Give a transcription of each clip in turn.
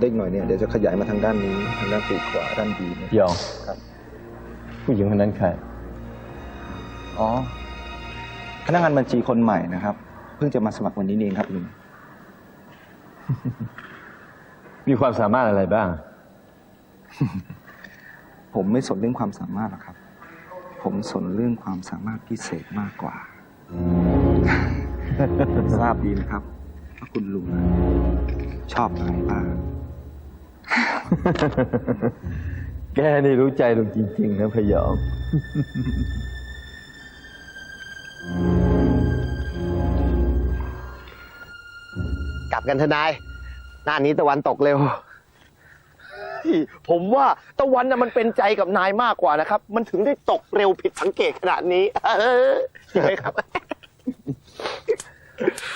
เด็กหน่อยเนี่ยเดี๋ยวจะขยายมาทางด้านนี้ทางด้านปีกขวาด้านดีเนี่ยเดี๋ยวครับผู้หญิงคนนั้นใครอ๋อพนักงานบัญชีคนใหม่นะครับ เพิ่งจะมาสมัครวันนี้เองครับลุงมีความสามารถอะไรบ้าง ผมไม่สนเรื่องความสามารถหรอกครับ ผมสนเรื่องความสามารถพิเศษมากกว่า ทราบดีนะครับว่าคุณลุงชอบอะไรบ้าง แกนี่รู้ใจลุงจริง ๆ นะพยอมกลับกันเถอะนาย หน้านี้ตะวันตกเร็ว ผมว่าตะวันน่ะมันเป็นใจกับนายมากกว่านะครับ มันถึงได้ตกเร็วผิดสังเกตขนาดนี้เออใช่ไหมครับ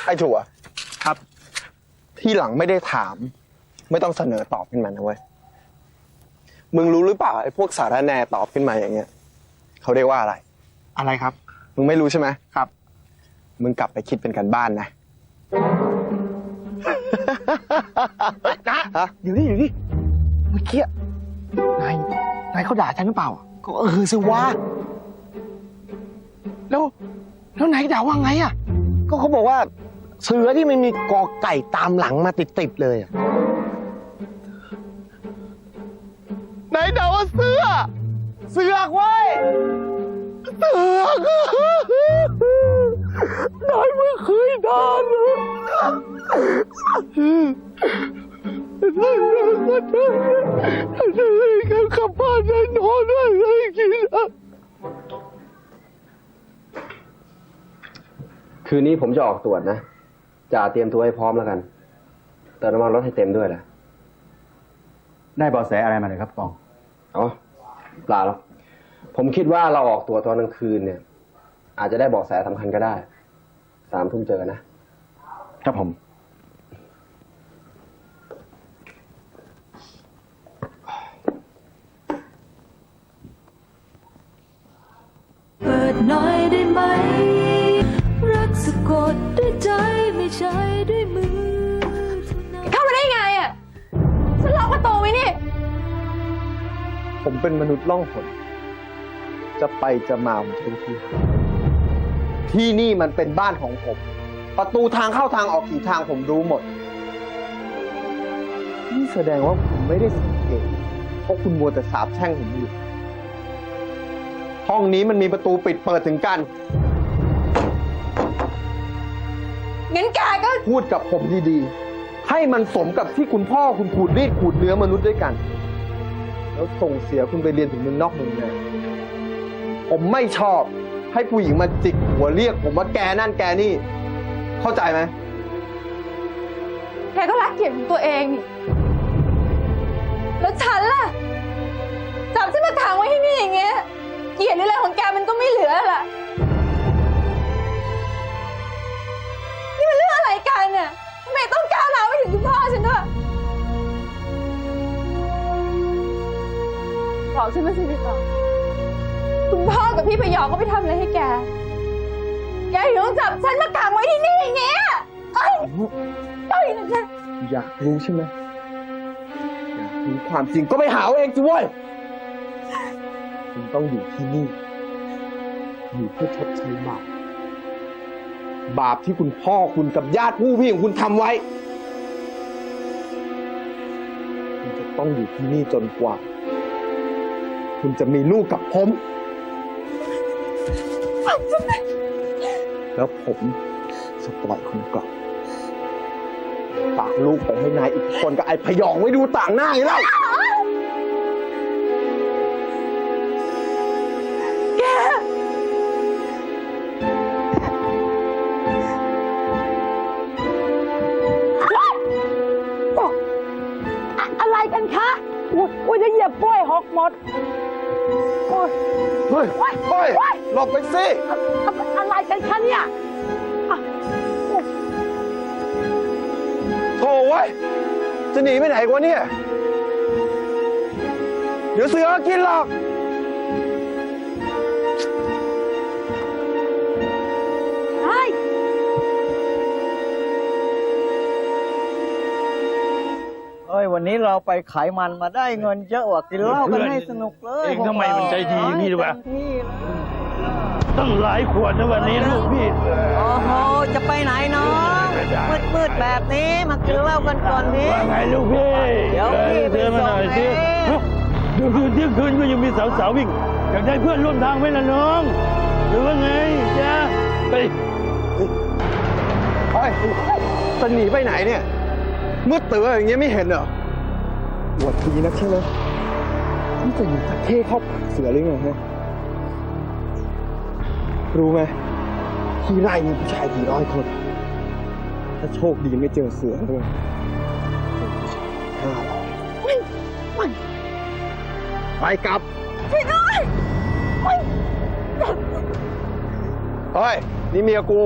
ไอ้ถั่วครับ ที่หลังไม่ได้ถาม ไม่ต้องเสนอตอบขึ้นมานะเว้ย มึงรู้หรือเปล่าไอ้พวกสารแหนตอบขึ้นมาอย่างเงี้ยเขาเรียกว่าอะไร อะไรครับ มึงไม่รู้ใช่ไหมครับ มึงกลับไปคิดเป็นการบ้านนะเฮ้ยนะฮะ อยู่นี่อยู่นี่เมื่อกี้นายนายเขาด่าฉันหรือเปล่า ก็เออสิวะแล้วแล้วนายด่าว่าไงอะ ก็เขาบอกว่าเสือที่มันมีกอไก่ตามหลังมาติดๆเลยอะ นายด่าว่าเสือเสือกเว้ย เสือกนายไม่เคยด่าเลยกลับบ้านได้นอนได้เลยกินอะคืนนี้ผมจะออกตรวจนะจ่าเตรียมตัวให้พร้อมแล้วกันเติมน้ำมันรถให้เต็มด้วยนะ ได้เบาะแสอะไรมาเลยครับกองอ๋อเปล่าหรอกผมคิดว่าเราออกตรวจตอนกลางคืนเนี่ย อาจจะได้เบาะแสสำคัญก็ได้ สามทุ่มเจอกันนะ ครับผม ผมเป็นมนุษย์ล่องหนจะไปจะมาผมจะรู้ที่ทางที่นี่มันเป็นบ้านของผม ประตูทางเข้าทางออกกี่ทางผมรู้หมด นี่แสดงว่าผมไม่ได้สังเกตเพราะคุณมัวแต่สาบแช่งผมอยู่ห้องนี้มันมีประตูปิดเปิดถึงกัน งั้นแกก็ พูดกับผมดีๆ ให้มันสมกับที่คุณพ่อคุณขูดรีดขูดเนื้อมนุษย์ด้วยกัน แล้วส่งเสียคุณไปเรียนถึงเมืองนอกเมืองนาผมไม่ชอบให้ผู้หญิงมาจิกหัวเรียก ผมว่าแกนั่นแกนี่ เข้าใจไหมแกก็รักเกียรติของตัวเองนี่แล้วฉันล่ะจับฉันมาขังไว้ที่นี่อย่างเงี้ย เกียรติหรืออะไรของแกมันก็ไม่เหลือล่ะ นี่มันเรื่องอะไรกันน่ะทำไมต้องก้าวร้าวไปถึงคุณพ่อ บอกฉันมาสิพี่ต่อคุณพ่อกับพี่พยองก็ไปทำอะไรให้แก แกถึงต้องจับฉันมาขังไว้ที่นี่อย่างเงี้ยเอ้ยเอ้ยนะ อยากรู้ใช่ไหมอยากรู้ความจริงก็ไปหาเอาเองสิเว้ยคุณต้องอยู่ที่นี่ อยู่เพื่อชดใช้บาปบาปที่คุณพ่อคุณกับญาติผู้พี่ของคุณทำไว้ คุณจะต้องอยู่ที่นี่จนกว่า คุณจะมีลูกกับผม แล้วผมจะปล่อยคุณกลับฝากลูกไปให้นายอีกคนกับไอ้พยองไว้ดูต่างหน้าอย่างนี้แล้วอะไรกันคะอุ้ยอุ้ยจะเหยียบกล้วยหกหมด โอ้ยเฮ้ยโอ๊ยเฮ้ยโอ๊ยหลบไปสิอะไรกันคะเนี่ยโถ่เว้ยจะหนีไปไหนกว่าเนี่ย เดี๋ยวเสือกินหรอก วันวันนี้เราไปขายมันมาได้เงินเยอะกว่ากินเหล้ากันให้สนุกเลยเองทำไมมันใจดีอย่างนี้ด้วยวะเต็มที่เลยตั้งหลายขวดนะวันนี้ลูกพี่โอ้โหจะไปไหนน้องมืดมืดๆแบบนี้มากินเหล้ากันก่อนนี้ว่าไงลูกพี่เดี๋ยวพี่ไปเดินมาหน่อยสิส่งเองดูดูเที่ยงคืนก็ยังมีสาวๆวิ่งอยากได้เพื่อนร่วมทางไหมล่ะน้อง หรือว่าไงจ๊ะไปเฮ้ยจะหนีไปไหนเนี่ยมืดตื้ออย่างเงี้ยไม่เห็นเหรอ อวดดีนักใช่ไหมนี่จะหนีตะเข้เข้าปากเสือหรือไงฮะรู้ไหมที่ไร่มีผู้ชายกี่ร้อยคน ถ้าโชคดีไม่เจอเสือด้วยห้าร้อยไปกลับช่วยด้วยเฮ้ย นี่เมียกู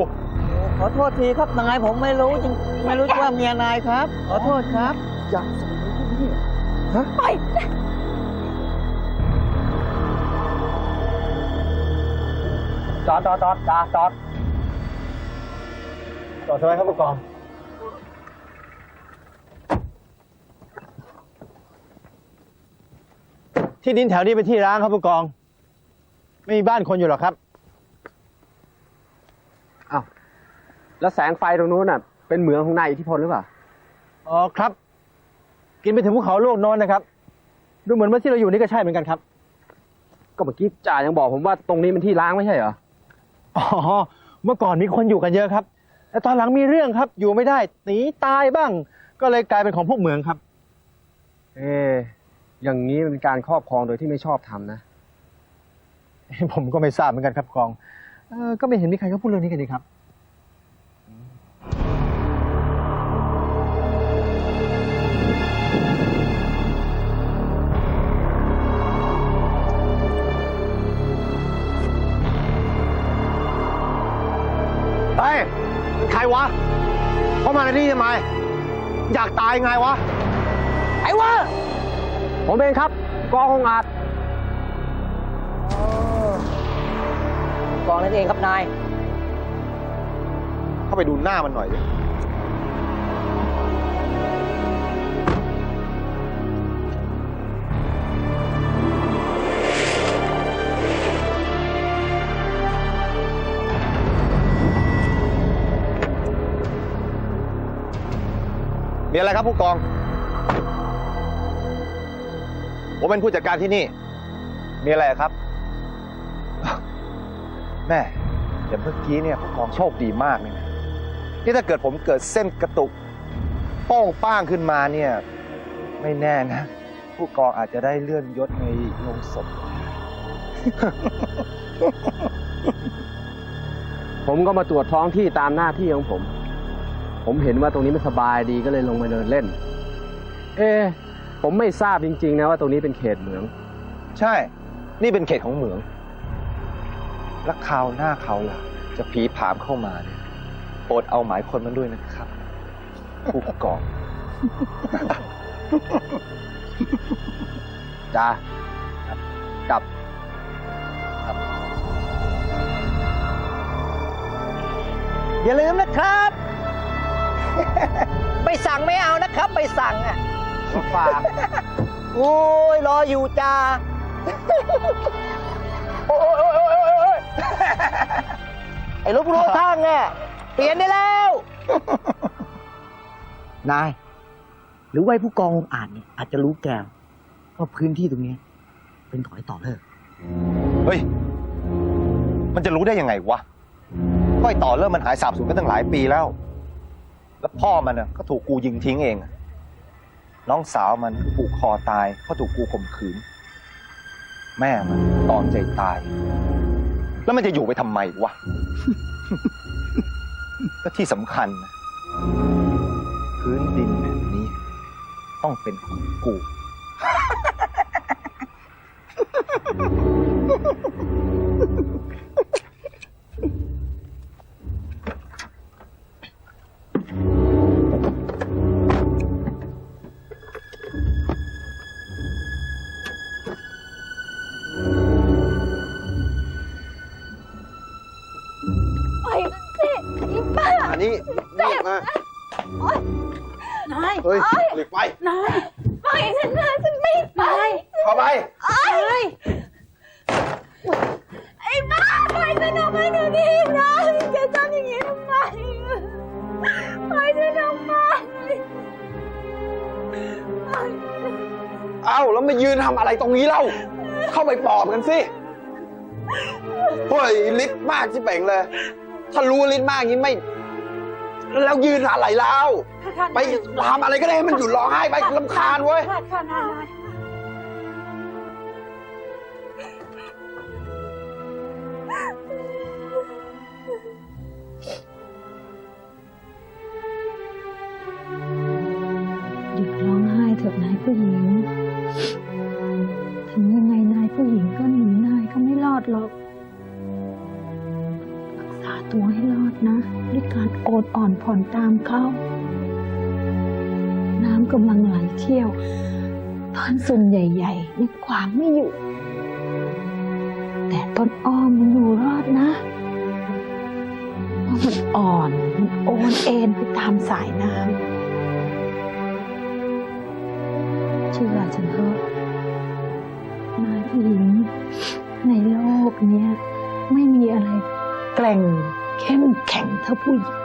ขอโทษทีครับนายผมไม่รู้จริงไม่รู้ว่าเมียนายครับ ขอโทษครับอยา กส่งพวกนี้ฮะจอดจอดจอดจอดจอดจอดทำไมครับผู้กอง ที่ดินแถวนี้เป็นที่ร้างครับผู้กอง ไม่มีบ้านคนอยู่หรอกครับ อ้าว แล้วแสงไฟตรงนู้นน่ะ เป็นเหมืองของนายอิทธิพลหรือเปล่า อ๋อครับ กินไปถึงภูเขาโลกโน้นนะครับ ดูเหมือนว่าที่เราอยู่นี่ก็ใช่เหมือนกันครับ ก็เมื่อกี้จ่ายังบอกผมว่าตรงนี้เป็นที่ล้างไม่ใช่เหรอ อ๋อ เมื่อก่อนมีคนอยู่กันเยอะครับ แต่ตอนหลังมีเรื่องครับ อยู่ไม่ได้หนีตายบ้าง ก็เลยกลายเป็นของพวกเหมืองครับ เอ๊ะอย่างนี้เป็นการครอบครองโดยที่ไม่ชอบทำนะ ผมก็ไม่ทราบเหมือนกันครับกองเออก็ไม่เห็นมีใครเขาพูดเรื่องนี้กันเลยครับ มาในนี่ทำไม อยากตายไงวะ ไอ้วะ ผมเองครับ กององอาจกองนั่นเองครับนาย เข้าไปดูหน้ามันหน่อยดิ มีอะไรครับผู้กอง ผมเป็นผู้จัดการที่นี่ มีอะไรครับ แม่แต่เมื่อกี้เนี่ยผู้กองโชคดีมากเลยนะที่ถ้าเกิดผมเกิดเส้นกระตุกโป้งป้างขึ้นมาเนี่ย ไม่แน่นะ ผู้กองอาจจะได้เลื่อนยศในโรงศพ ผมก็มาตรวจท้องที่ตามหน้าที่ของผม ผมเห็นว่าตรงนี้มันสบายดีก็เลยลงมาเดินเล่น เอ๊ะผมไม่ทราบจริง ๆ นะว่าตรงนี้เป็นเขตเหมือง ใช่ นี่เป็นเขตของเหมือง และคราวหน้าคราลังจะผีผามเข้ามาเนี่ยโปรดเอาหมายคนมันด้วยนะครับผู้กองจ้ากับอย่าลืมนะครับ ไปสั่งไม่เอานะครับไปสั่งอะฝากโอ้ยรออยู่จ้าโอ้ยโอ้ยโอ้ยโอ้ยโอ้ยไอ้รถรู้ทางเนี่ยเปลี่ยนได้แล้ว นาย หรือว่าไอ้ผู้กองอ่านเนี่ยอาจจะรู้แกวว่าพื้นที่ตรงเนี้ยเป็นถอยต่อเลิกเฮ้ย มันจะรู้ได้ยังไงวะก้อยต่อเริ่มมันหายสาบสูญกันตั้งหลายปีแล้ว แล้วพ่อมันน่ะก็ถูกกูยิงทิ้งเอง น้องสาวมันก็ผูกคอตายเพราะถูกกูข่มขืน แม่มันตอมใจตาย แล้วมันจะอยู่ไปทำไมวะและที่สำคัญ พื้นดินแบบนี้ ต้องเป็นของกู เฮ้ยเหล็กไฟนายล่อยฉันนะฉันไม่ไปเข้าไปไอ้ไอ้บ้าปล่อยฉันออกมาเดี๋ยวนี้นะแกทำอย่างนี้ทำไมปล่อยฉันออกมาเอ้าแล้วมายืนทำอะไรตรงนี้เล่า เข้าไปปลอบกันสิเฮ้ยลิศมากที่เป่งเลย ถ้ารู้ว่าลิศมากอย่างนี้ไม่ แล้วยืนอะไรเล่าไปทำอะไรก็ได้ให้มันหยุดร้องไห้ไปลำคาญเว้ยค่ะค่ะนายหยุดร้องไห้เถอะนายผู้หญิง โอดอ่อนผ่อนตามเขาน้ำกำลังไหลเที่ยวตอนส่วนใหญ่ๆยังขวางไม่อยู่ แต่ต้นอ้อมมันอยู่รอดนะเพราะมันอ่อนมันโอนเอ็นไปตามสายน้ำเชื่อฉันเถอะนาผู้หญิง ในโลกนี้ไม่มีอะไรแกร่งเข้มแข็งเท่าผู้หญิง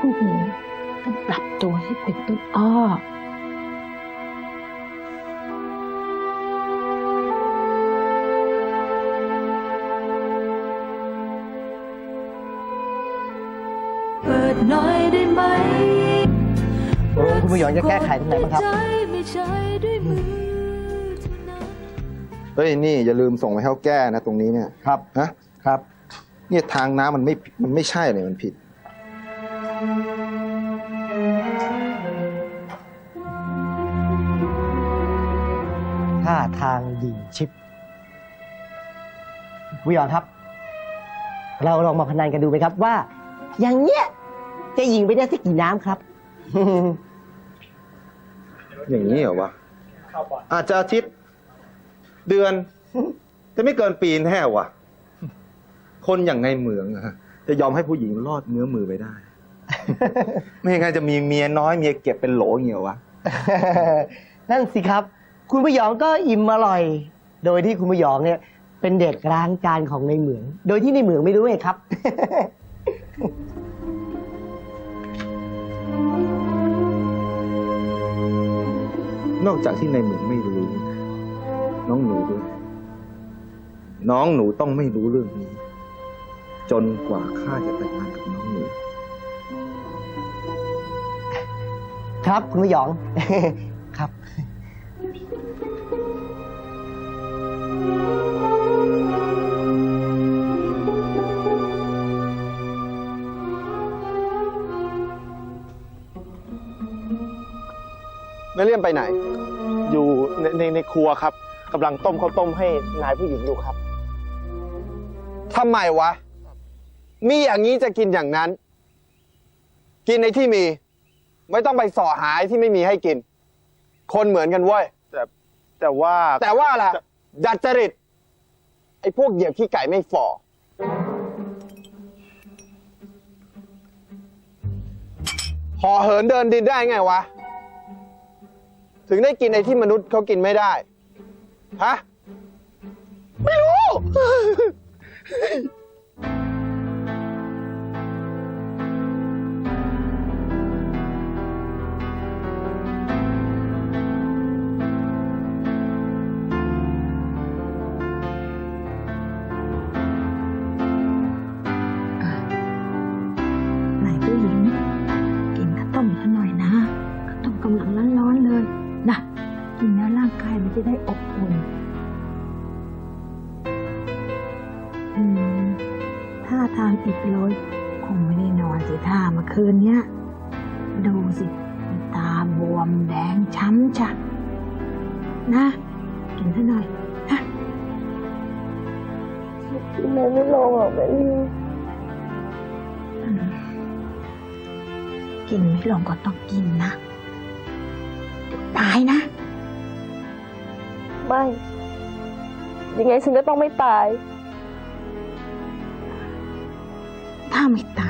ผู้หญิงต้องปรับตัวให้เป็นต้นอ้อเปิดหน่อยได้ไหมตกลงคุณผู้หญิงจะแก้ไขตรงไหนบ้างครับใจไม่ใช่ด้วยมือเท่านั้นเฮ้ยนี่อย่าลืมส่งไปให้เขาแก้นะตรงนี้เนี่ย ครับ ฮะ ครับ เนี่ยทางน้ำมันไม่ มันไม่ใช่เลยมันผิด ยิงชิปผู้หญิงครับ เราลองมาพนันกันดูไหมครับว่า อย่างเนี้ยจะยิงไปได้สักกี่น้ำครับ อย่างนี้เหรอวะอาจจะอาทิตย์เดือน จะไม่เกินปีแน่วะคนอย่างในเหมืองอะฮะจะยอมให้ผู้หญิงรอดเงื้อมือไปได้ ไม่งั้นจะมีเมียน้อยเมียเก็บเป็นโหลอย่างเงี้ยวะนั่นสิครับ คุณผู้หยองก็อิ่มอร่อย โดยที่คุณผู้หยองเนี่ย เป็นเด็กล้างจานของในเหมือง โดยที่ในเหมืองไม่รู้ไงครับ นอกจากที่ในเหมืองไม่รู้ น้องหนูด้วย น้องหนูต้องไม่รู้เรื่องนี้ จนกว่าข้าจะแต่งงานกับน้องหนู ครับคุณผู้หยอง ครับ ไม่เลี่ยมไปไหน อยู่ในในในครัวครับกำลังต้มข้าวต้มให้นายผู้หญิงอยู่ครับทำไมวะ มีอย่างนี้จะกินอย่างนั้น กินในที่มี ไม่ต้องไปส่อหาไอ้ที่ไม่มีให้กิน คนเหมือนกันเว้ย แต่แต่ว่าแต่ว่าล่ะดัดจริต ไอ้พวกเหยียบขี้ไก่ไม่ฝ่อพอเหินเดินดินได้ไงวะ ถึงได้กินไอ้ที่มนุษย์เขากินไม่ได้ ฮะ ไม่รู้ สิ ตาบวมแดงช้ำจ้ะนะกินซะหน่อยนะกินอะไรไม่ลงหรอกแม่ลีอืมกินไม่ลงก็ต้องกินนะตายนะ ไม่ ยังไงฉันก็ต้องไม่ตาย ถ้าไม่ตายก็ต้อง